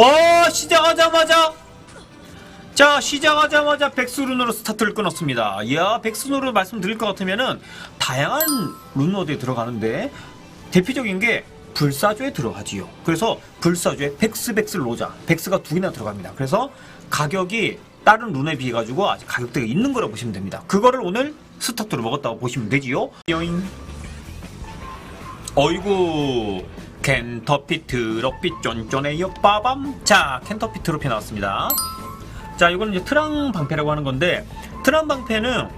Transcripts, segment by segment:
어 시작하자마자 자 시작하자마자 백수룬으로 스타트를 끊었습니다. 이야 백수룬으로 말씀드릴 것 같으면은 다양한 룬워드에 들어가는데 대표적인 게 불사조에 들어가지요. 그래서 불사조에 백스 백스 로자 백스가 두 개나 들어갑니다. 그래서 가격이 다른 룬에 비해 가지고 아직 가격대가 있는 거라고 보시면 됩니다. 그거를 오늘 스타트로 먹었다고 보시면 되지요. 여잉. 어이구 켄터피 트로피 쫀쫀해요 빠밤 자 켄터피 트로피 나왔습니다 자 이거는 이제 트랑 방패라고 하는 건데 트랑 방패는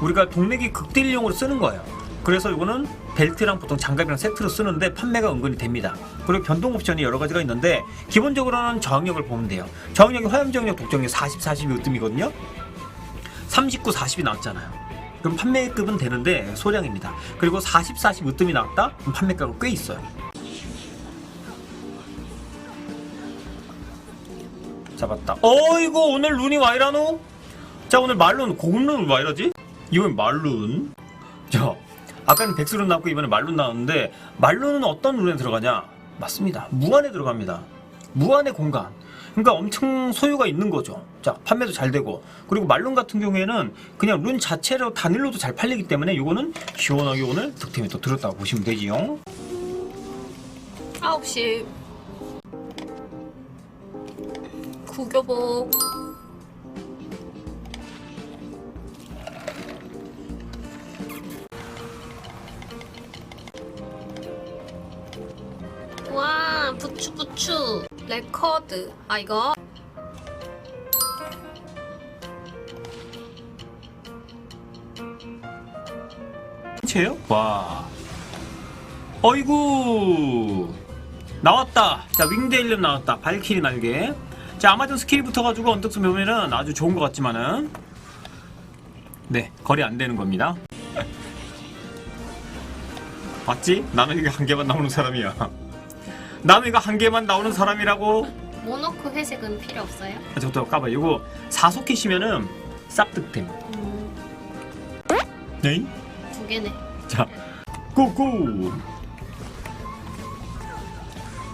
우리가 동맥이 극딜용으로 쓰는 거예요 그래서 이거는 벨트랑 보통 장갑이랑 세트로 쓰는데 판매가 은근히 됩니다 그리고 변동 옵션이 여러 가지가 있는데 기본적으로는 저항력을 보면 돼요 저항력이 화염 저항력 독점력 40 40이 으뜸이거든요 39, 40이 나왔잖아요. 그럼 판매급은 되는데 소량입니다. 그리고 40, 40 으뜸이 나왔다? 그럼 판매가가 꽤 있어요. 잡았다. 어이구 오늘 룬이 와이라노? 자 오늘 말룬 고급룬 와이라지? 이건 말룬. 자 아까는 백수룬 나왔고 이번에 말룬 나왔는데 말룬은 어떤 룬에 들어가냐? 맞습니다. 무한에 들어갑니다. 무한의 공간. 그러니까 엄청 소유가 있는 거죠. 자, 판매도 잘 되고. 그리고 말룬 같은 경우에는 그냥 룬 자체로 단일로도 잘 팔리기 때문에 이거는 시원하게 오늘 득템이 또 들었다고 보시면 되지요. 9시 구교복 와 부추 부추 레코드 아 이거 채요? 와. 어이구. 나왔다. 자, 윙데일름 나왔다. 발키리 날개. 자, 아마존 스킬 붙어가지고 언덕스 보면은 아주 좋은 것 같지만은. 네, 거리 안 되는 겁니다. 맞지? 나는 이거 한 개만 나오는 사람이야. 나는 이거 한 개만 나오는 사람이라고. 모노크 회색은 필요 없어요? 아, 저부터 까봐. 이거 사소켓이면은 쌉 득템. 음, 네? 두 개네 자, 고고.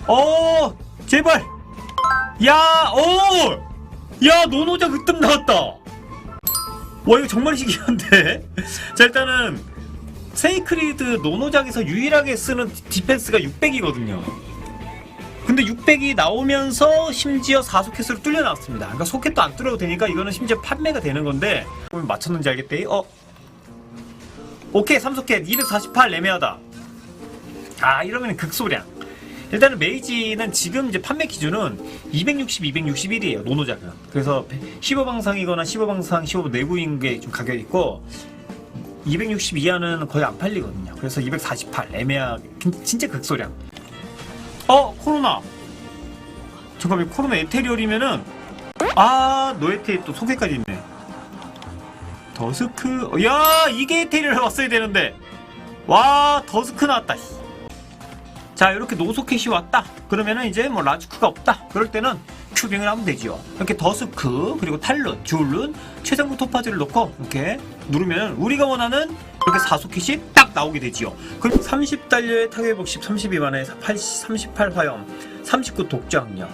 어, 제발. 야, 오, 야, 노노자 으뜸 나왔다. 와, 이거 정말 신기한데. 자, 일단은 세이크리드 노노작에서 유일하게 쓰는 디펜스가 600이거든요. 근데 600이 나오면서 심지어 4소켓으로 뚫려 나왔습니다. 그러니까 소켓도 안 뚫어도 되니까 이거는 심지어 판매가 되는 건데 맞췄는지 알겠대. 어, 오케이 3소켓 248 애매하다 아 이러면 극소량 일단은 메이지는 지금 이제 판매 기준은 260, 261이에요 노노작은 그래서 15방상이거나 15방상 15 내부인 게 좀 가격이 있고 260 이하는 거의 안 팔리거든요. 그래서 248 애매하게 진짜 극소량. 어 코로나. 잠깐만 코로나 에테리얼이면은 아 노에테 또 소개까지 있네. 더스크 어, 야 이게 에테리얼 왔어야 되는데. 와 더스크 나왔다 씨. 자 이렇게 노소켓이 왔다. 그러면은 이제 뭐 라주크가 없다. 그럴 때는 큐빙을 하면 되지요. 이렇게 더스크 그리고 탈룬 듀얼룬 최상급 토파즈를 넣고 이렇게 누르면 우리가 원하는 이렇게 4소켓이 딱 나오게 되지요. 그리고 30달러의 타격복 10 32만에 38 화염 39 독자학력.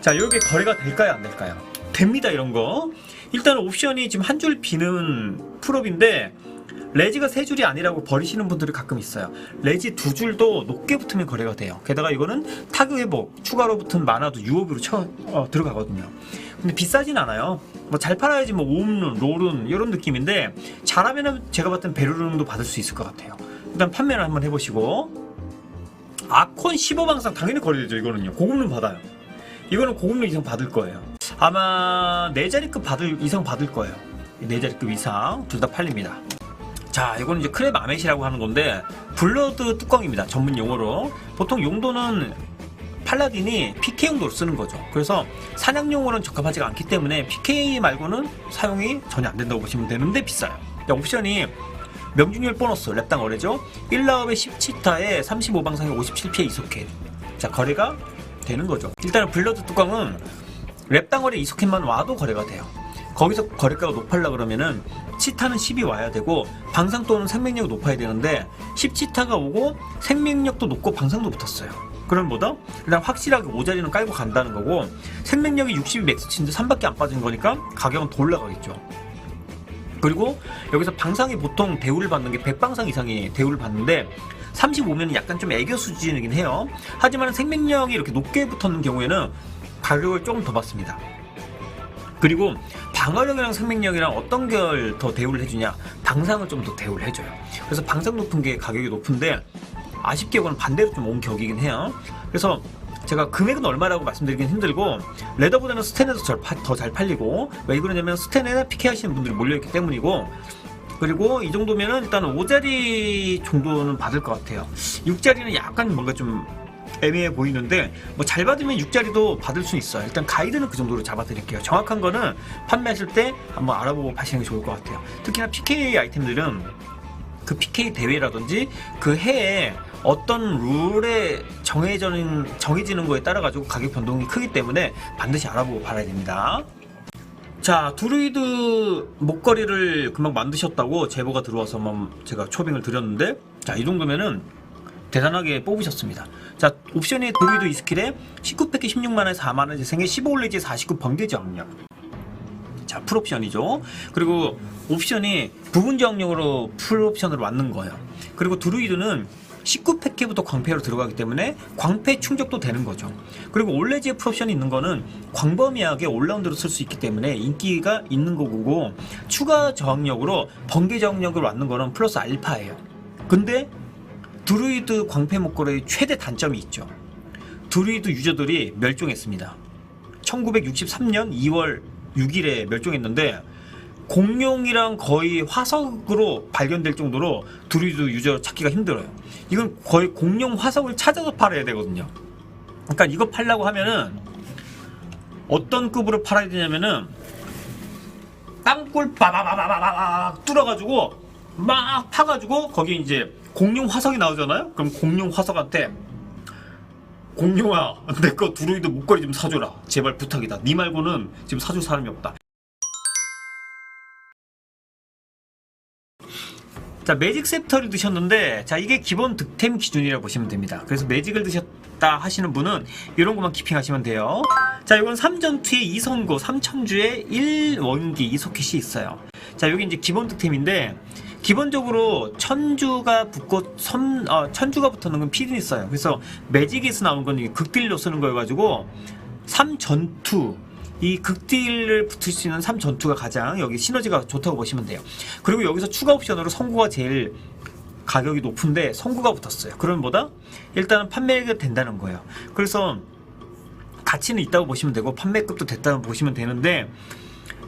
자 이게 거래가 될까요? 안 될까요? 됩니다 이런 거. 일단 옵션이 지금 한 줄 비는 풀업인데 레지가 세 줄이 아니라고 버리시는 분들이 가끔 있어요. 레지 두 줄도 높게 붙으면 거래가 돼요. 게다가 이거는 타격 회복, 추가로 붙은 만화도 유업으로 쳐, 어, 들어가거든요. 근데 비싸진 않아요. 뭐 잘 팔아야지 뭐 오음룬, 롤룬 이런 느낌인데 잘하면은 제가 땐 베르룬도 받을 수 있을 것 같아요. 일단 판매를 한번 해보시고 아콘 15방상 당연히 거래되죠. 이거는요. 고급룬 받아요. 이거는 고급룬 이상 받을 거예요. 아마 네 자리급 받을 이상 받을 거예요. 네 자리급 이상 둘 다 팔립니다. 자, 이거는 이제 크랩 아멧이라고 하는 건데 블러드 뚜껑입니다. 전문 용어로 보통 용도는 팔라딘이 PK 용도로 쓰는 거죠. 그래서 사냥용으로는 적합하지가 않기 때문에 PK 말고는 사용이 전혀 안 된다고 보시면 되는데 비싸요. 자, 옵션이 명중률 보너스 랩당 거래죠. 1라업에 10치타에 35방상에 57피해 이소켓. 자, 거래가 되는 거죠. 일단은 블러드 뚜껑은 랩당 거래 이소켓만 와도 거래가 돼요. 거기서 거래가가 높아려 그러면은 치타는 10이 와야 되고 방상 또는 생명력이 높아야 되는데 10치타가 오고 생명력도 높고 방상도 붙었어요. 그럼 뭐다? 일단 확실하게 5자리는 깔고 간다는 거고 생명력이 60이 맥스치인데 3밖에 안 빠진 거니까 가격은 더 올라가겠죠. 그리고 여기서 방상이 보통 대우를 받는 게 100방상 이상이 대우를 받는데 35면 약간 좀 애교 수준이긴 해요. 하지만 생명력이 이렇게 높게 붙었는 경우에는 가격을 조금 더 받습니다. 그리고 방어력이랑 생명력이랑 어떤 걸 더 대우를 해주냐? 방상을 좀 더 대우를 해줘요. 그래서 방상 높은 게 가격이 높은데 아쉽게 이거는 반대로 좀 온 격이긴 해요. 그래서 제가 금액은 얼마라고 말씀드리긴 힘들고 레더보다는 스탠에서 더 잘 팔리고 왜 그러냐면 스탠에 PK 하시는 분들이 몰려있기 때문이고 그리고 이 정도면은 일단 5자리 정도는 받을 것 같아요. 6자리는 약간 뭔가 좀 애매해 보이는데 뭐 잘 받으면 6자리도 받을 수 있어요. 일단 가이드는 그 정도로 잡아드릴게요. 정확한 거는 판매하실 때 한번 알아보고 파시는 게 좋을 것 같아요. 특히나 PK 아이템들은 그 PK 대회라든지 그 해에 어떤 룰에 정해지는, 정해지는 거에 따라 가지고 가격 변동이 크기 때문에 반드시 알아보고 팔아야 됩니다. 자, 두루이드 목걸이를 금방 만드셨다고 제보가 들어와서 제가 초빙을 드렸는데, 자, 이 정도면은 대단하게 뽑으셨습니다. 자, 옵션이 두루이드 이 스킬에 19팩에 16만원에 4만원 재생에 15올레지 49 번개 저항력. 자, 풀옵션이죠. 그리고 옵션이 부분 저항력으로 풀옵션으로 맞는 거예요. 그리고 드루이드는 19팩계부터 광패로 들어가기 때문에 광패 충족도 되는 거죠. 그리고 올레지의 풀옵션이 있는 거는 광범위하게 올라운드로 쓸 수 있기 때문에 인기가 있는 거고 추가 저항력으로 번개 저항력을 맞는 거는 플러스 알파예요. 근데 드루이드 광패 목걸이의 최대 단점이 있죠. 드루이드 유저들이 멸종했습니다. 1963년 2월 6일에 멸종했는데 공룡이랑 거의 화석으로 발견될 정도로 드루이드 유저 찾기가 힘들어요. 이건 거의 공룡 화석을 찾아서 팔아야 되거든요. 그러니까 이거 팔려고 하면은 어떤 급으로 팔아야 되냐면은 땅굴 빠바바바바박 뚫어가지고 막 파가지고 거기 이제 공룡 화석이 나오잖아요. 그럼 공룡 화석한테 공룡아 내거 드루이드 목걸이 좀 사줘라. 제발 부탁이다. 니 말고는 지금 사줄 사람이 없다. 자 매직 셉터를 드셨는데 자 이게 기본 득템 기준이라고 보시면 됩니다. 그래서 매직을 드셨다 하시는 분은 이런 것만 키핑하시면 돼요. 자 이건 3전투의 2선고 3천주의 1원기 이소켓이 있어요. 자 여기 이제 기본 득템인데 기본적으로 천주가 붙고 선, 어, 천주가 붙는 건 필은 있어요. 그래서 매직에서 나온 건 극딜로 쓰는 거여가지고 3전투 이 극딜을 붙을 수 있는 3전투가 가장 여기 시너지가 좋다고 보시면 돼요. 그리고 여기서 추가 옵션으로 성구가 제일 가격이 높은데 성구가 붙었어요. 그러면 뭐다? 일단은 판매가 된다는 거예요. 그래서 가치는 있다고 보시면 되고 판매급도 됐다고 보시면 되는데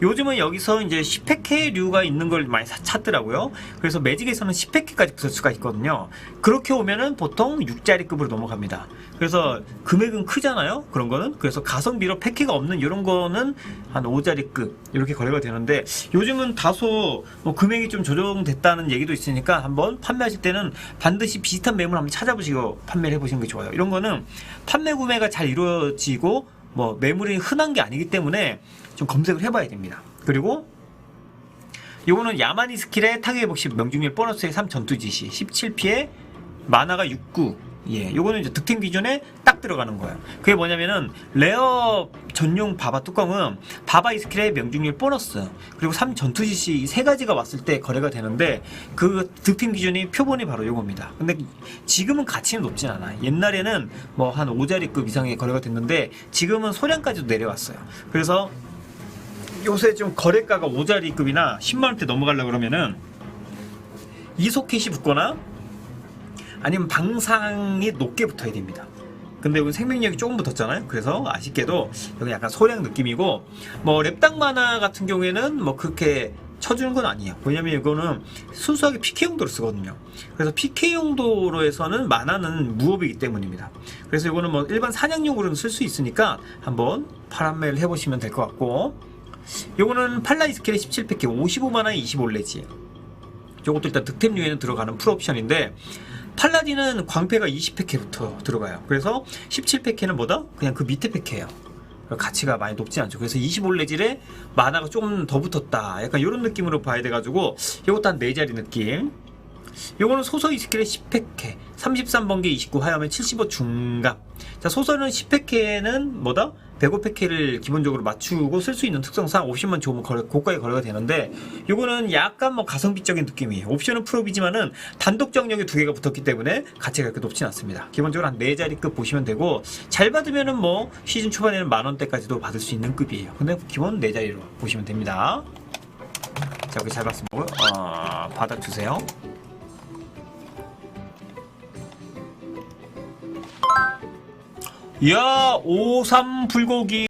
요즘은 여기서 이제 10팩회류가 있는 걸 많이 사- 찾더라고요. 그래서 매직에서는 10팩회까지 붙을 수가 있거든요. 그렇게 오면은 보통 6자리급으로 넘어갑니다. 그래서 금액은 크잖아요. 그런 거는. 그래서 가성비로 팩회가 없는 이런 거는 한 5자리급 이렇게 거래가 되는데 요즘은 다소 뭐 금액이 좀 조정됐다는 얘기도 있으니까 한번 판매하실 때는 반드시 비슷한 매물 한번 찾아보시고 판매를 해보시는 게 좋아요. 이런 거는 판매 구매가 잘 이루어지고 뭐 매물이 흔한 게 아니기 때문에 좀 검색을 해봐야 됩니다. 그리고 요거는 야마니 스킬의 타겟 복시 명중률 보너스의 3 전투 지시 17피에 마나가 69 예, 요거는 이제 득템 기준에 딱 들어가는 거예요. 그게 뭐냐면은 레어 전용 바바 뚜껑은 바바 이 스킬의 명중률 보너스 그리고 3 전투 지시 이 세 가지가 왔을 때 거래가 되는데 그 득템 기준이 표본이 바로 요겁니다. 근데 지금은 가치는 높진 않아. 옛날에는 뭐 한 5자리급 이상의 거래가 됐는데 지금은 소량까지도 내려왔어요. 그래서 요새 좀 거래가가 5자리급이나 10만원대 넘어가려 그러면은 이소켓이 붙거나 아니면 방상이 높게 붙어야 됩니다. 근데 여기 생명력이 조금 붙었잖아요. 그래서 아쉽게도 여기 약간 소량 느낌이고 뭐 랩당 만화 같은 경우에는 뭐 그렇게 쳐주는 건 아니에요. 왜냐면 이거는 순수하게 PK 용도로 쓰거든요. 그래서 PK 용도로 해서는 만화는 무업이기 때문입니다. 그래서 이거는 뭐 일반 사냥용으로는 쓸 수 있으니까 한번 판매를 해보시면 될 것 같고 요거는 팔라이 스킬의 17팩에 55만원에 25레지 요것도 일단 득템류에는 들어가는 풀옵션인데 팔라딘은 광패가 20팩회부터 들어가요. 그래서 17팩회는 뭐다? 그냥 그 밑에 팩회예요. 가치가 많이 높지 않죠. 그래서 25레질에 만화가 조금 더 붙었다. 약간 이런 느낌으로 봐야 돼가지고 이것도 한 4자리 느낌. 요거는 소서 이스킬의 10팩해 33번개 29 하염의 75 중갑. 자 소서는 10팩해는 뭐다? 105팩해를 기본적으로 맞추고 쓸 수 있는 특성상 옵션만 좋으면 거래- 고가에 거래가 되는데 요거는 약간 뭐 가성비적인 느낌이에요 옵션은 프로비지만은 단독 정력이 두 개가 붙었기 때문에 가치가 그렇게 높진 않습니다 기본적으로 한 4자리급 보시면 되고 잘 받으면은 뭐 시즌 초반에는 만 원대까지도 받을 수 있는 급이에요 근데 기본 4자리로 보시면 됩니다 자, 여기 잘 봤습니다. 어, 받아주세요. 야, 오삼 불고기